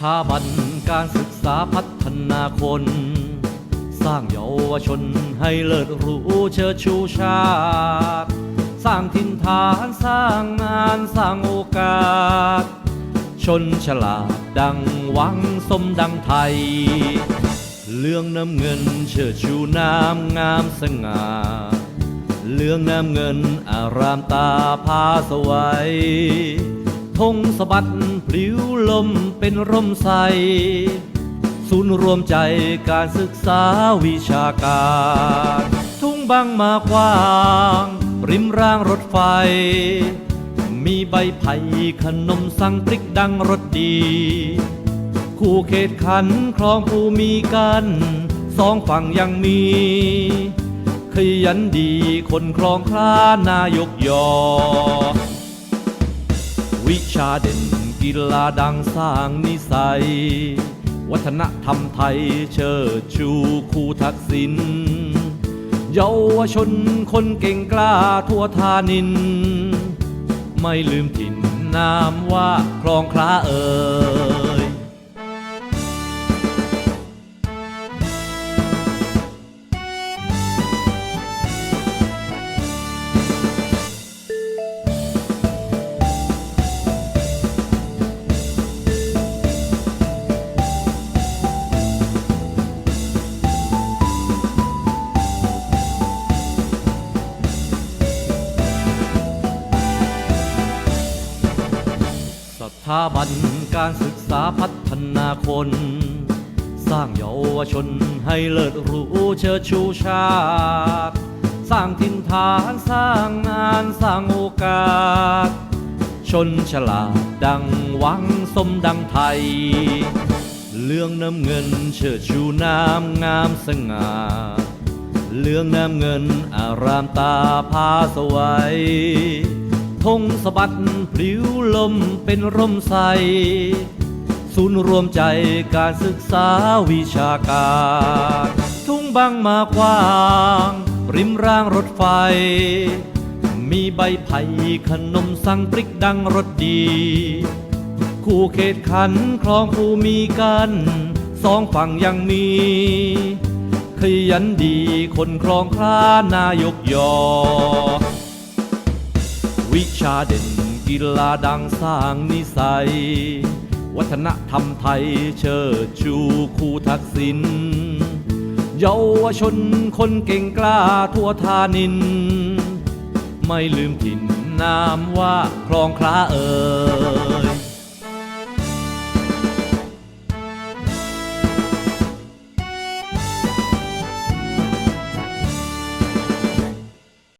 ถาบันการศึกษาพัฒนาคน สร้างเยาวชนให้เลิศรู้เชิดชูชาติ สร้างถิ่นฐานสร้างงานสร้างโอกาส ชนฉลาดดังวังสมดังไทย เรื่องน้ำเงินเชิดชูน้ำงามสง่าเรื่องน้ำเงินอารามตาพาสวัยธงสะบัด พลิ้วลมเป็นร่มใส ศูนย์รวมใจการศึกษาวิชาการ ทุ่งบางมากว้าง ริมรางรถไฟ มีใบไผ่ขนมสังพริกดังรสดี คู่เขตขันคลองภูมีกัน สองฝั่งยังมีขยันดีคนคลองคลานายกยอ วิชาเด่นกีฬาดังสร้างนิสัย วัฒนธรรมไทยเชิดชูคูทักษิณเยาวชนคนเก่งกล้าทั่วทานิน ไม่ลืมถิ่นนามว่าคลองคลาเอ่ย ถาบันการศึกษาพัฒนาคน สร้างเยาวชนให้เลิศรู้เชิดชูชาติ สร้างถิ่นฐานสร้างงานสร้างโอกาส ชนฉลาดดังวังสมดังไทย เรื่องน้ำเงินเชิดชูน้ำงามสง่าเรื่องน้ำเงินอารามตาพาสวัย ธงสะบัดพลิ้วลมเป็นร่มใส ศูนย์รวมใจการศึกษาวิชาการ ทุ่งบางมากว้าง ริมรางรถไฟ มีใบไผ่ขนมสั่งพริกดังรสดี คู่เขตขันคลองภูมีกัน สองฝั่งยังมีขยันดีคนคลองคลานายกยอ วิชาเด่นกีฬาดังสร้างนิสัย วัฒนธรรมไทยเชิดชูคู่ทักษิณเยาวชนคนเก่งกล้าทั่วทานิน ไม่ลืมถิ่นนามว่าคลองคลาเอ่